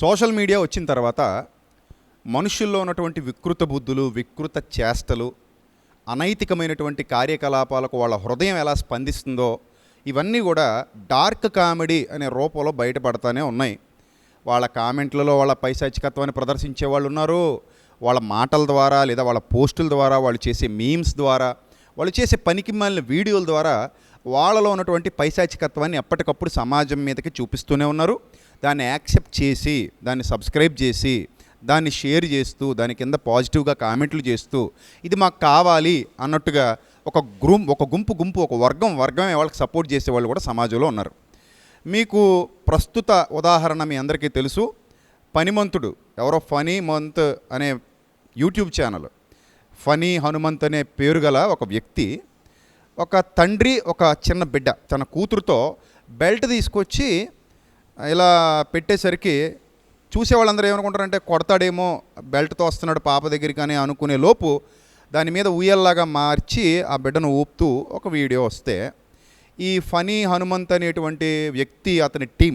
Social media వచ్చిన తర్వాత మనుషుల్లో ఉన్నటువంటి వికృత బుద్ధులు వికృత చేష్టలు అనైతికమైనటువంటి కార్యకలాపాలకు వాళ్ళ హృదయం ఎలా స్పందిస్తుందో ఇవన్నీ కూడా డార్క్ కామెడీ అనే రూపంలో బయటపడతానే ఉన్నాయి. వాళ్ళ కామెంట్లలో వాళ్ళ పైశాచికత్వాన్ని ప్రదర్శించే వాళ్ళు ఉన్నారు. వాళ్ళ మాటల ద్వారా లేదా వాళ్ళ పోస్టుల ద్వారా వాళ్ళు చేసే మీమ్స్ ద్వారా వాళ్ళు చేసే పనికి మాలిన వీడియోల ద్వారా వాళ్ళలో ఉన్నటువంటి పైశాచికత్వాన్ని ఎప్పటికప్పుడు సమాజం మీదకి చూపిస్తూనే ఉన్నారు. దాన్ని యాక్సెప్ట్ చేసి దాన్ని సబ్స్క్రైబ్ చేసి దాన్ని షేర్ చేస్తూ దాని కింద పాజిటివ్గా కామెంట్లు చేస్తూ ఇది మాకు కావాలి అన్నట్టుగా ఒక గ్రూప్ ఒక గుంపు గుంపు ఒక వర్గం వర్గం వాళ్ళకి సపోర్ట్ చేసే వాళ్ళు కూడా సమాజంలో ఉన్నారు. మీకు ప్రస్తుత ఉదాహరణ మీ అందరికీ తెలుసు. పనిమంతుడు ఎవరో ఫనీ మంత్ అనే యూట్యూబ్ ఛానల్. ఫనీ హనుమంత్ అనే పేరు గల ఒక వ్యక్తి ఒక తండ్రి ఒక చిన్న బిడ్డ తన కూతురుతో బెల్ట్ తీసుకొచ్చి ఇలా పెట్టేసరికి చూసే వాళ్ళందరూ ఏమనుకుంటారంటే కొడతాడేమో బెల్ట్తో వస్తున్నాడు పాప దగ్గరికి అని అనుకునే లోపు దాని మీద ఉయ్యల్లాగా మార్చి ఆ బిడ్డను ఊపుతూ ఒక వీడియో వస్తే ఈ ఫనీ హనుమంత్ అనేటువంటి వ్యక్తి అతని టీం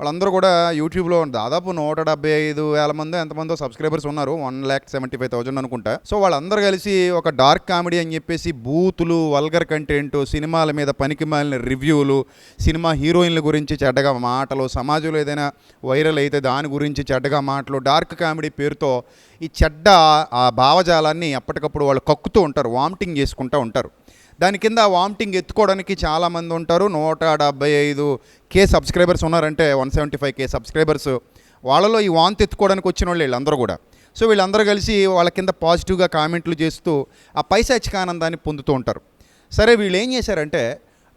వాళ్ళందరూ కూడా యూట్యూబ్లో దాదాపు నూట డెబ్బై ఐదు వేల మంది ఎంతమందో సబ్స్క్రైబర్స్ ఉన్నారు. One lakh seventy five thousand అనుకుంటా. సో వాళ్ళందరూ కలిసి ఒక డార్క్ కామెడీ అని చెప్పేసి బూతులు వల్గర్ కంటెంట్ సినిమాల మీద పనికి మాలిన రివ్యూలు సినిమా హీరోయిన్ల గురించి చెడ్డగా మాటలు సమాజంలో ఏదైనా వైరల్ అయితే దాని గురించి చెడ్డగా మాటలు డార్క్ కామెడీ పేరుతో ఈ చెడ్డ ఆ భావజాలాన్ని ఎప్పటికప్పుడు వాళ్ళు కక్కుతూ ఉంటారు వామిటింగ్ చేసుకుంటూ ఉంటారు. దాని కింద వామిటింగ్ ఎత్తుకోవడానికి చాలామంది ఉంటారు. నూట డెబ్బై ఐదు కే సబ్స్క్రైబర్స్ ఉన్నారంటే one seventy five K subscribers. వాళ్ళలో ఈ వాంతి ఎత్తుకోవడానికి వచ్చిన వాళ్ళు వీళ్ళందరూ కూడా. సో వీళ్ళందరూ కలిసి వాళ్ళ కింద పాజిటివ్గా కామెంట్లు చేస్తూ ఆ పైశాచికానందాన్ని పొందుతూ ఉంటారు. సరే వీళ్ళు ఏం చేశారంటే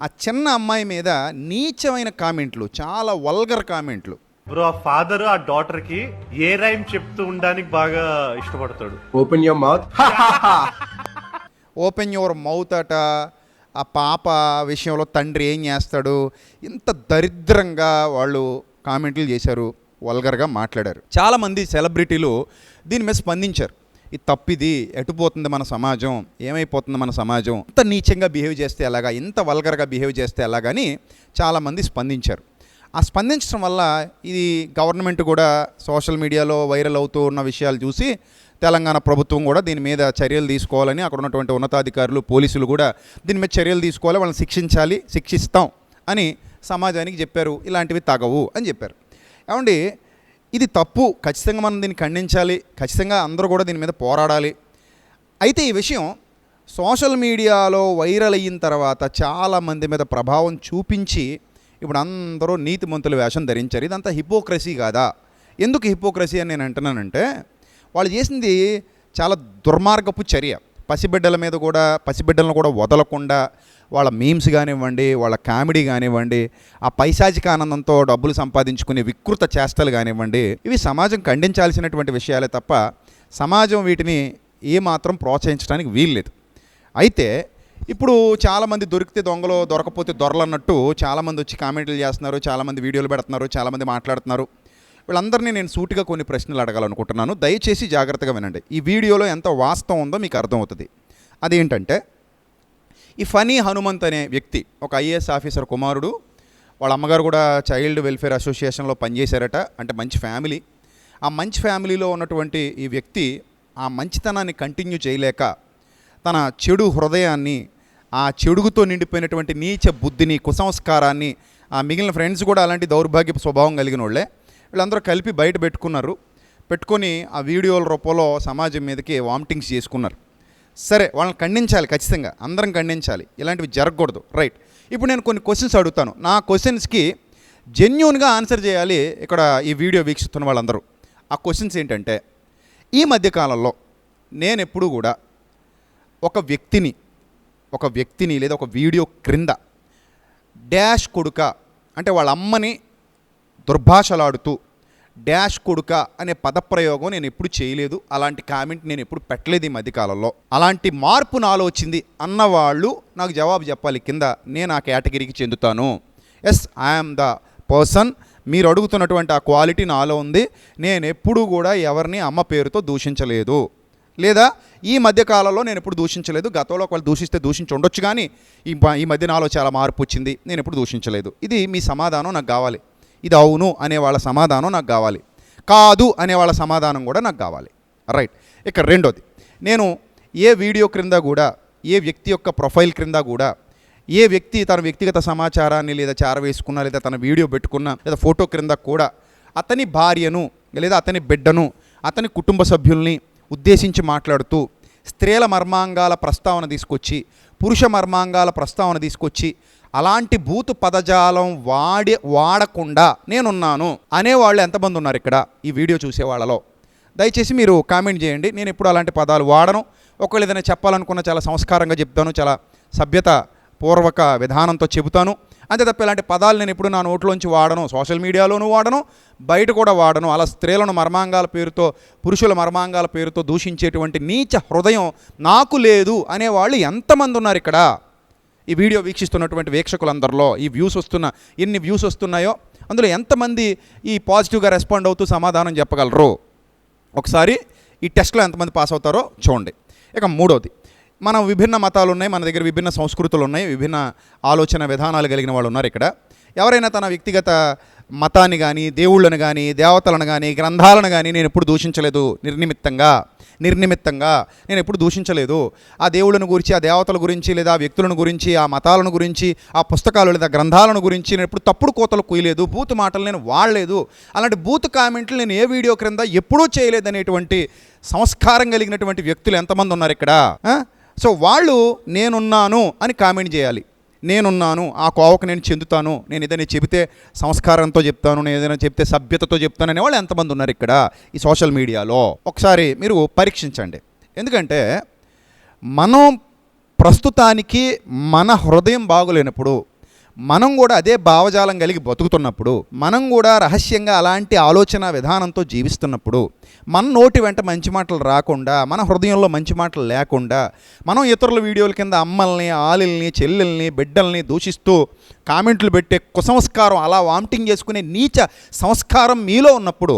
ఆ చిన్న అమ్మాయి మీద నీచమైన కామెంట్లు చాలా వల్గర్ కామెంట్లు. బ్రో ఆ ఫాదర్ ఆ డాటర్కి ఏ రైమ్ చెప్తూ ఉండడానికి బాగా ఇష్టపడతాడు. Open your mouth. Open your mouth అట. ఆ పాప విషయంలో తండ్రి ఏం చేస్తాడు? ఇంత దరిద్రంగా వాళ్ళు కామెంట్లు చేశారు. వల్గర్గా మాట్లాడారు. చాలామంది సెలబ్రిటీలు దీని మీద స్పందించారు. ఇది తప్పిది ఎటుపోతుంది మన సమాజం? ఏమైపోతుంది మన సమాజం? ఇంత నీచంగా బిహేవ్ చేస్తే ఎలాగా? ఇంత వల్గర్గా బిహేవ్ చేస్తే ఎలాగని చాలామంది స్పందించారు. ఆ స్పందించడం వల్ల ఇది గవర్నమెంట్ కూడా సోషల్ మీడియాలో వైరల్ అవుతూ ఉన్న విషయాలు చూసి తెలంగాణ ప్రభుత్వం కూడా దీని మీద చర్యలు తీసుకోవాలని అక్కడ ఉన్నటువంటి ఉన్నతాధికారులు పోలీసులు కూడా దీని మీద చర్యలు తీసుకోవాలి వాళ్ళని శిక్షించాలి శిక్షిస్తాం అని సమాజానికి చెప్పారు. ఇలాంటివి తగవు అని చెప్పారు. ఏమండి ఇది తప్పు. ఖచ్చితంగా మనం దీన్ని ఖండించాలి. ఖచ్చితంగా అందరూ కూడా దీని మీద పోరాడాలి. అయితే ఈ విషయం సోషల్ మీడియాలో వైరల్ అయిన తర్వాత చాలామంది మీద ప్రభావం చూపించి ఇప్పుడు అందరూ నీతిమంతుల వేషం ధరించారు. ఇదంతా హిపోక్రసీ కాదా? ఎందుకు హిపోక్రసీ అని నేను అంటున్నానంటే వాళ్ళు చేసింది చాలా దుర్మార్గపు చర్య. పసిబిడ్డల మీద కూడా పసిబిడ్డలను కూడా వదలకుండా వాళ్ళ మీమ్స్ కానివ్వండి వాళ్ళ కామెడీ కానివ్వండి ఆ పైశాచిక ఆనందంతో డబ్బులు సంపాదించుకునే వికృత చేష్టలు కానివ్వండి ఇవి సమాజం ఖండించాల్సినటువంటి విషయాలే తప్ప సమాజం వీటిని ఏమాత్రం ప్రోత్సహించడానికి వీల్లేదు. అయితే ఇప్పుడు చాలామంది దొరికితే దొంగలు దొరకపోతే దొరలు అన్నట్టు చాలామంది వచ్చి కామెంట్లు చేస్తున్నారు చాలామంది వీడియోలు పెడుతున్నారు చాలామంది మాట్లాడుతున్నారు. వీళ్ళందరినీ నేను సూటిగా కొన్ని ప్రశ్నలు అడగాలనుకుంటున్నాను. దయచేసి జాగ్రత్తగా వినండి. ఈ వీడియోలో ఎంత వాస్తవం ఉందో మీకు అర్థమవుతుంది. అదేంటంటే ఈ ఫనీ హనుమంత్ అనే వ్యక్తి ఒక ఐఏఎస్ ఆఫీసర్ కుమారుడు వాళ్ళ అమ్మగారు కూడా చైల్డ్ వెల్ఫేర్ అసోసియేషన్లో పనిచేశారట అంటే మంచి ఫ్యామిలీ. ఆ మంచి ఫ్యామిలీలో ఉన్నటువంటి ఈ వ్యక్తి ఆ మంచితనాన్ని కంటిన్యూ చేయలేక తన చెడు హృదయాన్ని ఆ చెడుగుతో నిండిపోయినటువంటి నీచ బుద్ధిని కుసంస్కారాన్ని ఆ మిగిలిన ఫ్రెండ్స్ కూడా అలాంటి దౌర్భాగ్య స్వభావం కలిగిన వాళ్ళే. వీళ్ళందరూ కలిపి బయట పెట్టుకున్నారు. పెట్టుకొని ఆ వీడియోల రూపంలో సమాజం మీదకి వామిటింగ్స్ చేసుకున్నారు. సరే వాళ్ళని ఖండించాలి ఖచ్చితంగా. అందరం ఖండించాలి. ఇలాంటివి జరగకూడదు. రైట్. ఇప్పుడు నేను కొన్ని క్వశ్చన్స్ అడుగుతాను. నా క్వశ్చన్స్కి జెన్యున్గా ఆన్సర్ చేయాలి ఇక్కడ ఈ వీడియో వీక్షిస్తున్న వాళ్ళందరూ. ఆ క్వశ్చన్స్ ఏంటంటే ఈ మధ్యకాలంలో నేను ఎప్పుడూ కూడా ఒక వ్యక్తిని ఒక వ్యక్తిని లేదా ఒక వీడియో క్రింద డాష్ కొడుక అంటే వాళ్ళ అమ్మని దుర్భాషలాడుతూ డాష్ కొడుక అనే పదప్రయోగం నేను ఎప్పుడు చేయలేదు. అలాంటి కామెంట్ నేను ఎప్పుడు పెట్టలేదు ఈ మధ్యకాలంలో అలాంటి మార్పు నాలో వచ్చింది అన్నవాళ్ళు నాకు జవాబు చెప్పాలి. కింద నేను ఆ కేటగిరీకి చెందుతాను. Yes I'm the person. మీరు అడుగుతున్నటువంటి ఆ క్వాలిటీ నాలో ఉంది. నేను ఎప్పుడూ కూడా ఎవరిని అమ్మ పేరుతో దూషించలేదు. లేదా ఈ మధ్య కాలంలో నేను ఎప్పుడు దూషించలేదు. గతంలో ఒకవేళ దూషిస్తే దూషించి ఉండొచ్చు కానీ ఈ ఈ మధ్య నాలో చాలా మార్పు వచ్చింది. నేను ఎప్పుడు దూషించలేదు. ఇది మీ సమాధానం నాకు కావాలి. ఇది అవును అనే వాళ్ళ సమాధానం నాకు కావాలి. కాదు అనే వాళ్ళ సమాధానం కూడా నాకు కావాలి. రైట్ ఇక రెండోది. నేను ఏ వీడియో క్రింద కూడా ఏ వ్యక్తి యొక్క ప్రొఫైల్ క్రింద కూడా ఏ వ్యక్తి తన వ్యక్తిగత సమాచారాన్ని లేదా చేరవేసుకున్నా లేదా తన వీడియో పెట్టుకున్నా లేదా ఫోటో క్రింద కూడా అతని భార్యను లేదా అతని బిడ్డను అతని కుటుంబ సభ్యుల్ని ఉద్దేశించి మాట్లాడుతూ స్త్రీల మర్మాంగాల ప్రస్తావన తీసుకొచ్చి పురుష మర్మాంగాల ప్రస్తావన తీసుకొచ్చి అలాంటి భూతు పదజాలం వాడి వాడకుండా నేనున్నాను అనేవాళ్ళు ఎంతమంది ఉన్నారు ఇక్కడ ఈ వీడియో చూసే వాళ్ళలో? దయచేసి మీరు కామెంట్ చేయండి. నేను ఎప్పుడు అలాంటి పదాలు వాడను. ఒకళ్ళు ఏదైనా చెప్పాలనుకున్న చాలా సంస్కారంగా చెప్తాను చాలా సభ్యత పూర్వక విధానంతో చెబుతాను. అంతే తప్ప ఇలాంటి పదాలు నేను ఎప్పుడు నా నోట్లోంచి వాడను సోషల్ మీడియాలోనూ వాడను బయట కూడా వాడను. అలా స్త్రీలను మర్మాంగాల పేరుతో పురుషుల మర్మాంగాల పేరుతో దూషించేటువంటి నీచ హృదయం నాకు లేదు అనేవాళ్ళు ఎంతమంది ఉన్నారు ఇక్కడ? ఈ వీడియో వీక్షిస్తున్నటువంటి వీక్షకులందరిలో ఈ వ్యూస్ వస్తున్న ఎన్ని వ్యూస్ వస్తున్నాయో అందులో ఎంతమంది ఈ పాజిటివ్గా రెస్పాండ్ అవుతూ సమాధానం చెప్పగలరు? ఒకసారి ఈ టెస్ట్లో ఎంతమంది పాస్ అవుతారో చూడండి. ఇక మూడోది మనం విభిన్న మతాలు ఉన్నాయి మన దగ్గర విభిన్న సంస్కృతులు ఉన్నాయి విభిన్న ఆలోచన విధానాలు కలిగిన వాళ్ళు ఉన్నారు ఇక్కడ. ఎవరైనా తన వ్యక్తిగత మతాన్ని కానీ దేవుళ్ళను కానీ దేవతలను కానీ గ్రంథాలను కానీ నేను ఎప్పుడు దూషించలేదు నిర్నిమిత్తంగా. నిర్నిమిత్తంగా. నేను ఎప్పుడు దూషించలేదు. ఆ దేవుళ్ళను గురించి ఆ దేవతల గురించి లేదా ఆ వ్యక్తులను గురించి ఆ మతాలను గురించి ఆ పుస్తకాలు లేదా గ్రంథాలను గురించి నేను ఎప్పుడు తప్పుడు కోతలు కూయలేదు బూతు మాటలు నేను వాడలేదు. అలాంటి బూతు కామెంట్లు నేను ఏ వీడియో క్రింద ఎప్పుడూ చేయలేదనేటువంటి సంస్కారం కలిగినటువంటి వ్యక్తులు ఎంతమంది ఉన్నారు ఇక్కడ? సో వాళ్ళు నేనున్నాను అని కామెంట్ చేయాలి. నేనున్నాను ఆ కోవకు నేను చెందుతాను నేను ఏదైనా చెబితే సంస్కారంతో చెప్తాను నేను ఏదైనా చెప్తే సభ్యతతో చెప్తాను అనేవాళ్ళు ఎంతమంది ఉన్నారు ఇక్కడ ఈ సోషల్ మీడియాలో? ఒకసారి మీరు పరీక్షించండి. ఎందుకంటే మనం ప్రస్తుతానికి మన హృదయం బాగులేనప్పుడు మనం కూడా అదే భావజాలం కలిగి బతుకుతున్నప్పుడు మనం కూడా రహస్యంగా అలాంటి ఆలోచన విధానంతో జీవిస్తున్నప్పుడు మన నోటి వెంట మంచి మాటలు రాకుండా మన హృదయంలో మంచి మాటలు లేకుండా మనం ఇతరుల వీడియోల కింద అమ్మల్ని ఆలిల్ని చెల్లెల్ని బిడ్డల్ని దూషిస్తూ కామెంట్లు పెట్టే కుసంస్కారం అలా వామిటింగ్ చేసుకునే నీచ సంస్కారం మీలో ఉన్నప్పుడు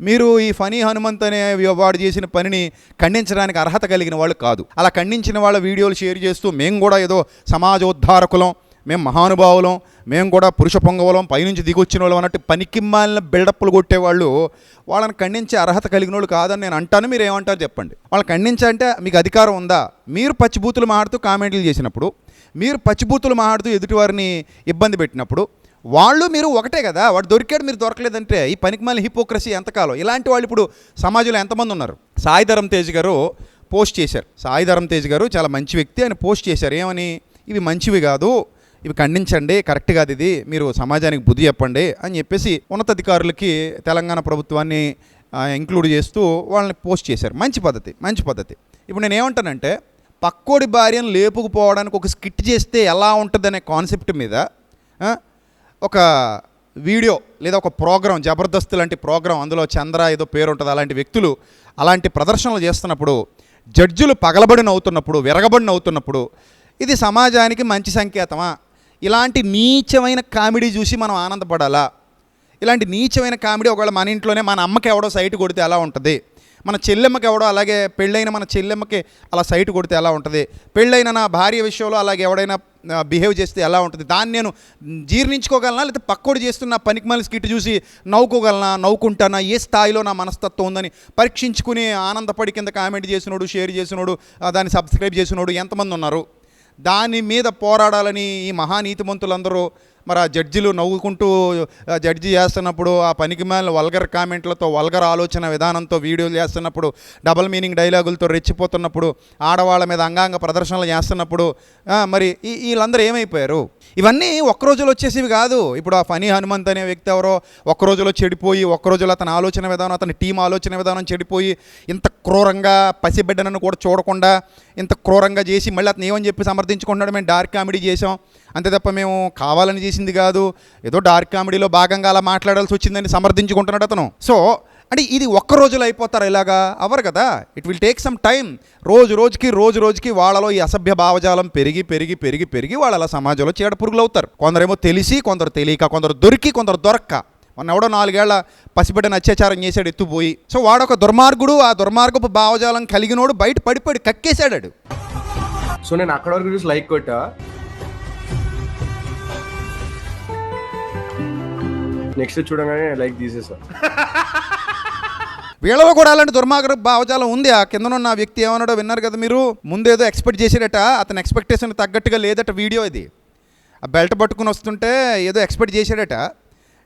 మీరు ఈ ఫనీ హనుమంత్ అనే వాడు చేసిన పనిని ఖండించడానికి అర్హత కలిగిన వాళ్ళు కాదు. అలా ఖండించిన వాళ్ళ వీడియోలు షేర్ చేస్తూ మేము కూడా ఏదో సమాజోద్ధారకులం మేము మహానుభావులం మేము కూడా పురుష పొంగవలం పైనుంచి దిగొచ్చిన వాళ్ళం అన్నట్టు పనికిమ్మాలిన బిల్డప్లు కొట్టేవాళ్ళు వాళ్ళని ఖండించే అర్హత కలిగిన వాళ్ళు కాదని నేను అంటాను మీరు ఏమంటారు చెప్పండి. వాళ్ళని ఖండించంటే మీకు అధికారం ఉందా? మీరు పచ్చిబూతులు మాడుతూ కామెంట్లు చేసినప్పుడు మీరు పచ్చిబూతులు మాడుతూ ఎదుటివారిని ఇబ్బంది పెట్టినప్పుడు వాళ్ళు మీరు ఒకటే కదా వాడు దొరికాడు మీరు దొరకలేదంటే ఈ పనికిమాలిన హిపోక్రసీ ఎంతకాలం? ఇలాంటి వాళ్ళు ఇప్పుడు సమాజంలో ఎంతమంది ఉన్నారు? సాయిధరం తేజ్ గారు పోస్ట్ చేశారు. సాయిధరం తేజ్ గారు చాలా మంచి వ్యక్తి ఆయన పోస్ట్ చేశారు. ఏమని? ఇవి మంచివి కాదు. ఇవి ఖండించండి కరెక్ట్ కాదు ఇది మీరు సమాజానికి బుద్ధి చెప్పండి అని చెప్పేసి ఉన్నతాధికారులకి తెలంగాణ ప్రభుత్వాన్ని ఇంక్లూడ్ చేస్తూ వాళ్ళని పోస్ట్ చేశారు. మంచి పద్ధతి మంచి పద్ధతి. ఇప్పుడు నేను ఏమంటానంటే పక్కోడి భార్యను లేపుకుపోవడానికి ఒక స్కిట్ చేస్తే ఎలా ఉంటుందనే కాన్సెప్ట్ మీద ఒక వీడియో లేదా ఒక ప్రోగ్రాం జబర్దస్త్ లాంటి ప్రోగ్రాం అందులో చంద్ర ఏదో పేరు ఉంటుంది అలాంటి వ్యక్తులు అలాంటి ప్రదర్శనలు చేస్తున్నప్పుడు జడ్జులు పగలబడి నవ్వుతున్నప్పుడు విరగబడి నవ్వుతున్నప్పుడు ఇది సమాజానికి మంచి సంకేతమా? ఇలాంటి నీచమైన కామెడీ చూసి మనం ఆనందపడాలా? ఇలాంటి నీచమైన కామెడీ ఒకవేళ మన ఇంట్లోనే మన అమ్మకి ఎవడో సైట్ కొడితే ఎలా ఉంటుంది? మన చెల్లెమ్మకి ఎవడో అలాగే పెళ్ళైన మన చెల్లెమ్మకి అలా సైట్ కొడితే ఎలా ఉంటుంది? పెళ్ళైన నా భార్య విషయంలో అలాగే ఎవడైనా బిహేవ్ చేస్తే ఎలా ఉంటుంది? దాన్ని నేను జీర్ణించుకోగలనా? లేకపోతే పక్కోడు చేస్తున్న పనికి మళ్ళీ స్కిట్ చూసి నవ్వుకోగలనా? నవ్వుకుంటానా? ఏ స్థాయిలో నా మనస్తత్వం ఉందని పరీక్షించుకుని ఆనందపడి కింద కామెంట్ చేసినోడు షేర్ చేసినోడు దాన్ని సబ్స్క్రైబ్ చేసినోడు ఎంతమంది ఉన్నారు? దాని మీద పోరాడాలని ఈ మహానీతిమంతులందరూ మరి ఆ జడ్జిలు నవ్వుకుంటూ జడ్జి చేస్తున్నప్పుడు ఆ పనికి మేల వల్గర్ కామెంట్లతో వల్గర్ ఆలోచన విధానంతో వీడియోలు చేస్తున్నప్పుడు డబల్ మీనింగ్ డైలాగులతో రెచ్చిపోతున్నప్పుడు ఆడవాళ్ళ మీద అంగాంగ ప్రదర్శనలు చేస్తున్నప్పుడు మరి ఈ వీళ్ళందరూ ఏమైపోయారు? ఇవన్నీ ఒక్క రోజులో వచ్చేసివి కాదు. ఇప్పుడు ఆ ఫనీ హనుమంత్ అనే వ్యక్తి ఎవరో ఒక్కరోజులో చెడిపోయి ఒక్క రోజులో అతని ఆలోచన విధానం అతని టీం ఆలోచన విధానం చెడిపోయి ఇంత క్రూరంగా పసిబిడ్డనను కూడా చూడకుండా ఇంత క్రూరంగా చేసి మళ్ళీ అతను ఏమని చెప్పి సమర్థించుకుంటున్నాడు మేము డార్క్ కామెడీ చేసాం అంతే తప్ప మేము కావాలని చేసింది కాదు. ఏదో డార్క్ కామెడీలో భాగంగా అలా మాట్లాడాల్సి వచ్చిందని సమర్థించుకుంటున్నాడు అతను. సో అంటే ఇది ఒక్క రోజులో అయిపోతారు ఇలాగా? అవరు కదా? It will take some time రోజు రోజుకి రోజు రోజుకి వాళ్ళలో ఈ అసభ్య భావజాలం పెరిగి పెరిగి పెరిగి పెరిగి వాళ్ళు అలా సమాజంలో చీడ పురుగులు అవుతారు కొందరేమో తెలిసి కొందరు తెలియక కొందరు దొరికి కొందరు దొరక్క. మొన్న ఎవడో నాలుగేళ్ళ పసిబిడ్డను అత్యాచారం చేశాడు ఎత్తుపోయి. సో వాడొక దుర్మార్గుడు ఆ దుర్మార్గపు భావజాలం కలిగినోడు బయట పడిపోయి కక్కేశాడు సో నేను అక్కడ వరకు చూసి లైక్ కొట్టా. నెక్స్ట్ చూడగానే లైక్ తీసేసా. వీళ్ళలో కూడా అలాంటి దుర్మార్గ భావజాలం ఉంది. ఆ కిందనున్న ఉన్న వ్యక్తి ఏమన్నాడో విన్నారు కదా మీరు? ముందేదో ఎక్స్పెక్ట్ చేసాడట అతని ఎక్స్పెక్టేషన్ తగ్గట్టుగా లేదట వీడియో ఇది. ఆ బెల్ట్ పట్టుకుని వస్తుంటే ఏదో ఎక్స్పెక్ట్ చేశాడట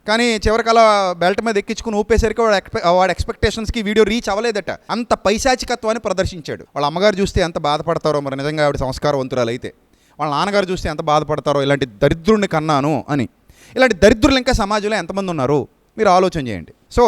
కానీ చివరికి అలా బెల్ట్ మీద ఎక్కించుకుని ఊపేసరికి వాడు ఎక్స్పె వాడు ఎక్స్పెక్టేషన్స్కి వీడియో రీచ్ అవ్వలేదట. అంత పైశాచికత్వాన్ని ప్రదర్శించాడు. వాళ్ళ అమ్మగారు చూస్తే ఎంత బాధపడతారో మరి నిజంగా ఆవిడ సంస్కారవంతురాలు అయితే వాళ్ళ నాన్నగారు చూస్తే ఎంత బాధపడతారో ఇలాంటి దరిద్రుడిని కన్నాను అని. ఇలాంటి దరిద్రులు ఇంకా సమాజంలో ఎంతమంది ఉన్నారు? మీరు ఆలోచన చేయండి. సో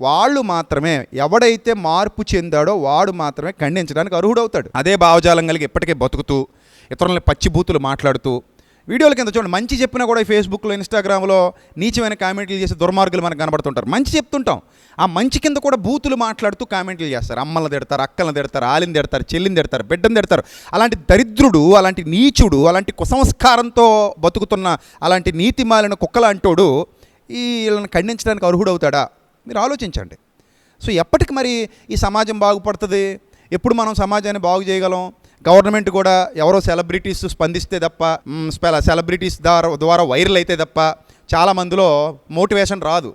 వాళ్ళు మాత్రమే ఎవడైతే మార్పు చెందాడో వాడు మాత్రమే ఖండించడానికి అర్హుడవుతాడు. అదే భావజాలం కలిగి ఇప్పటికే బతుకుతూ ఇతరులని పచ్చిబూతులు మాట్లాడుతూ వీడియోల కింద చూడండి మంచి చెప్పినా కూడా ఫేస్బుక్లో ఇన్స్టాగ్రామ్లో నీచమైన కామెంట్లు చేసే దుర్మార్గులు మనకు కనబడుతుంటారు. మంచి చెప్తుంటాం. ఆ మంచి కింద కూడా బూతులు మాట్లాడుతూ కామెంట్లు చేస్తారు. అమ్మల్ని తిడతారు అక్కలను తిడతారు ఆలిని తిడతారు చెల్లిని తిడతారు బిడ్డను తిడతారు. అలాంటి దరిద్రుడు అలాంటి నీచుడు అలాంటి కుసంస్కారంతో బతుకుతున్న అలాంటి నీతి మాలిన కుక్కలాంటోడు ఈ వీళ్ళని ఖండించడానికి అర్హుడవుతాడా? మీరు ఆలోచించండి. సో ఎప్పటికి మరి ఈ సమాజం బాగుపడుతుంది? ఎప్పుడు మనం సమాజాన్ని బాగు చేయగలం? గవర్నమెంట్ కూడా ఎవరో సెలబ్రిటీస్ స్పందిస్తే తప్ప సెలబ్రిటీస్ ద్వారా ద్వారా వైరల్ అయితే తప్ప చాలా మందిలో మోటివేషన్ రాదు.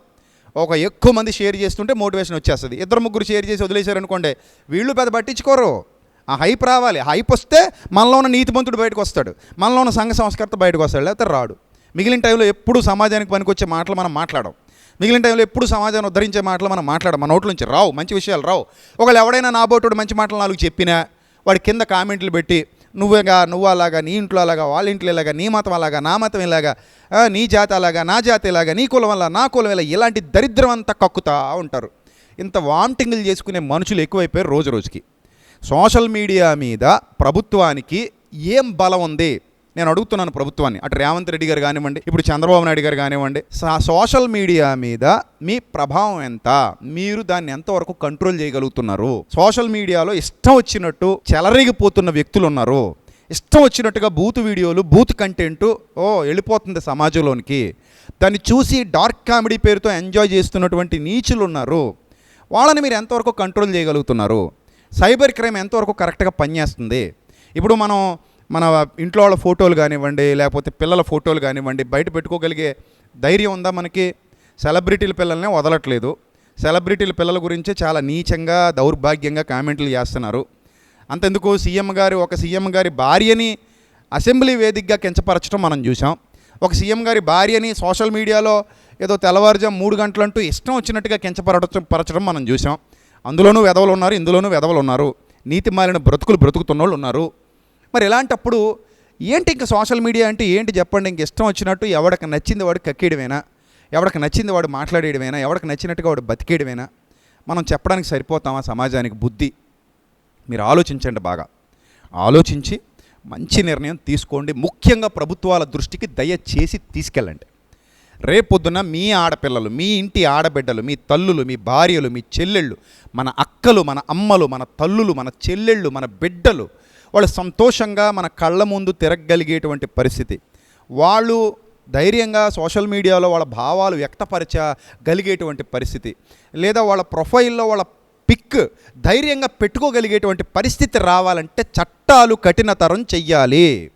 ఒక ఎక్కువ మంది షేర్ చేస్తుంటే మోటివేషన్ వచ్చేస్తుంది. ఇద్దరు ముగ్గురు షేర్ చేసి వదిలేశారనుకోండి వీళ్ళు పెద్ద పట్టించుకోరు. ఆ హైప్ రావాలి. హైప్ వస్తే మనలో ఉన్న నీతిమంతుడు బయటకు వస్తాడు. మనలో ఉన్న సంఘ సంస్కర్త బయటకు వస్తాడు లేకపోతే రాడు. మిగిలిన టైంలో ఎప్పుడు సమాజానికి పనికొచ్చే మాటలు మనం మాట్లాడం మిగిలిన టైంలో ఎప్పుడు సమాజాన్ని ఉద్ధరించే మాటలు మనం మాట్లాడం మన నోట్ల నుంచి రావు మంచి విషయాలు రావు. ఒకవేళ ఎవడైనా నా బోటోడు మంచి మాటలు నాలుగు చెప్పినా వాడి కింద కామెంట్లు పెట్టి నువ్వేగా నువ్వు అలాగా నీ ఇంట్లో అలాగా వాళ్ళ ఇంట్లో ఇలాగా నీ మతం అలాగా నా మతం ఇలాగా నీ జాతి అలాగా నా జాతి ఇలాగా నీ కులం వల్ల నా కులం ఇలా ఇలాంటి దరిద్రం అంతా కక్కుతా ఉంటారు. ఇంత వామిటింగ్లు చేసుకునే మనుషులు ఎక్కువైపోయారు రోజు రోజుకి. సోషల్ మీడియా మీద ప్రభుత్వానికి ఏం బలం ఉంది? నేను అడుగుతున్నాను ప్రభుత్వాన్ని. అటు రేవంత్ రెడ్డి గారు కానివ్వండి ఇప్పుడు చంద్రబాబు నాయుడు గారు కానివ్వండి సోషల్ మీడియా మీద మీ ప్రభావం ఎంత? మీరు దాన్ని ఎంతవరకు కంట్రోల్ చేయగలుగుతున్నారు? సోషల్ మీడియాలో ఇష్టం వచ్చినట్టు చెలరేగిపోతున్న వ్యక్తులు ఉన్నారు. ఇష్టం వచ్చినట్టుగా బూత్ వీడియోలు బూత్ కంటెంట్ ఓ వెళ్ళిపోతుంది సమాజంలోనికి. దాన్ని చూసి డార్క్ కామెడీ పేరుతో ఎంజాయ్ చేస్తున్నటువంటి నీచులు ఉన్నారు. వాళ్ళని మీరు ఎంతవరకు కంట్రోల్ చేయగలుగుతున్నారు? సైబర్ క్రైమ్ ఎంతవరకు కరెక్ట్గా పనిచేస్తుంది? ఇప్పుడు మనం మన ఇంట్లో వాళ్ళ ఫోటోలు కానివ్వండి లేకపోతే పిల్లల ఫోటోలు కానివ్వండి బయట పెట్టుకోగలిగే ధైర్యం ఉందా మనకి? సెలబ్రిటీల పిల్లల్ని వదలట్లేదు. సెలబ్రిటీల పిల్లల గురించి చాలా నీచంగా దౌర్భాగ్యంగా కామెంట్లు చేస్తున్నారు. అంతెందుకు సీఎం గారి ఒక సీఎం గారి భార్యని అసెంబ్లీ వేదికగా కించపరచడం మనం చూసాం ఒక సీఎం గారి భార్యని సోషల్ మీడియాలో ఏదో తెల్లవారుజాము మూడు గంటలంటూ ఇష్టం వచ్చినట్టుగా కించపరచడం పరచడం మనం చూసాం అందులోనూ వెధవలు ఉన్నారు ఇందులోనూ వెధవలు ఉన్నారు. నీతి మాలిన బ్రతుకులు బ్రతుకుతున్న వాళ్ళు ఉన్నారు. మరి ఇలాంటప్పుడు ఏంటి ఇంకా సోషల్ మీడియా అంటే ఏంటి చెప్పండి ఇంక ఇష్టం వచ్చినట్టు ఎవడికి నచ్చింది వాడు కక్కేయడమేనా ఎవడికి నచ్చింది వాడు మాట్లాడేయడమేనా? ఎవడికి నచ్చినట్టుగా వాడు బతికేయడమేనా? మనం చెప్పడానికి సరిపోతామా సమాజానికి బుద్ధి? మీరు ఆలోచించండి బాగా. ఆలోచించి మంచి నిర్ణయం తీసుకోండి. ముఖ్యంగా ప్రభుత్వాల దృష్టికి దయచేసి తీసుకెళ్ళండి. రేపొద్దున మీ ఆడపిల్లలు మీ ఇంటి ఆడబిడ్డలు మీ తల్లులు మీ భార్యలు మీ చెల్లెళ్ళు మన అక్కలు మన అమ్మలు మన తల్లులు మన చెల్లెళ్ళు మన బిడ్డలు వాళ్ళు సంతోషంగా మన కళ్ళ ముందు తిరగగలిగేటువంటి పరిస్థితి. వాళ్ళు ధైర్యంగా సోషల్ మీడియాలో వాళ్ళ భావాలు వ్యక్తపరచగలిగేటువంటి పరిస్థితి. లేదా వాళ్ళ ప్రొఫైల్లో వాళ్ళ పిక్ ధైర్యంగా పెట్టుకోగలిగేటువంటి పరిస్థితి రావాలంటే చట్టాలు కఠినతరం చెయ్యాలి.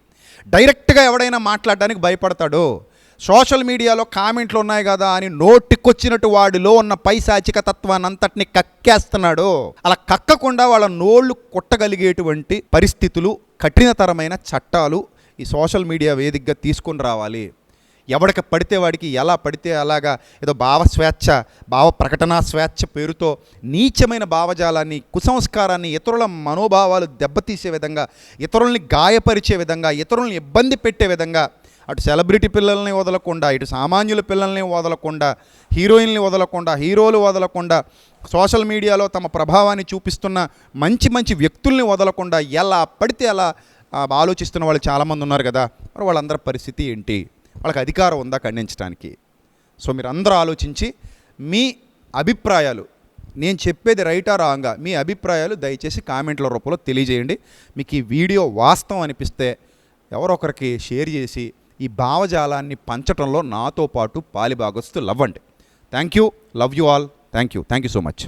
డైరెక్ట్గా ఎవడైనా మాట్లాడడానికి భయపడతాడో. సోషల్ మీడియాలో కామెంట్లు ఉన్నాయి కదా అని నోటికొచ్చినట్టు వాడిలో ఉన్న పైశాచిక తత్వాన్ని అంతటిని కక్కేస్తున్నాడు. అలా కక్కకుండా వాళ్ళ నోళ్ళు కొట్టగలిగేటువంటి పరిస్థితులు కఠినతరమైన చట్టాలు ఈ సోషల్ మీడియా వేదికగా తీసుకొని రావాలి. ఎవడికి పడితే వాడికి ఎలా పడితే అలాగా ఏదో భావ స్వేచ్ఛ భావ ప్రకటనా స్వేచ్ఛ పేరుతో నీచమైన భావజాలాన్ని కుసంస్కారాన్ని ఇతరుల మనోభావాలు దెబ్బతీసే విధంగా ఇతరుల్ని గాయపరిచే విధంగా ఇతరుల్ని ఇబ్బంది పెట్టే విధంగా అటు సెలబ్రిటీ పిల్లల్ని వదలకుండా ఇటు సామాన్యుల పిల్లల్ని వదలకుండా హీరోయిన్లు వదలకుండా హీరోలు వదలకుండా సోషల్ మీడియాలో తమ ప్రభావాన్ని చూపిస్తున్న మంచి మంచి వ్యక్తుల్ని వదలకుండా ఎలా పడితే అలా ఆలోచిస్తున్న వాళ్ళు చాలామంది ఉన్నారు కదా. మరి వాళ్ళందరి పరిస్థితి ఏంటి? వాళ్ళకి అధికారం ఉందా ఖండించడానికి సో మీరు అందరూ ఆలోచించి మీ అభిప్రాయాలు నేను చెప్పేది రైటా రాంగా మీ అభిప్రాయాలు దయచేసి కామెంట్ల రూపంలో తెలియజేయండి. మీకు ఈ వీడియో వాస్తవం అనిపిస్తే ఎవరొకరికి షేర్ చేసి ఈ భావజాలాన్ని పంచటంలో నాతో పాటు పాలిభాగస్తు లవ్వండి. Thank you love you all thank you thank you so much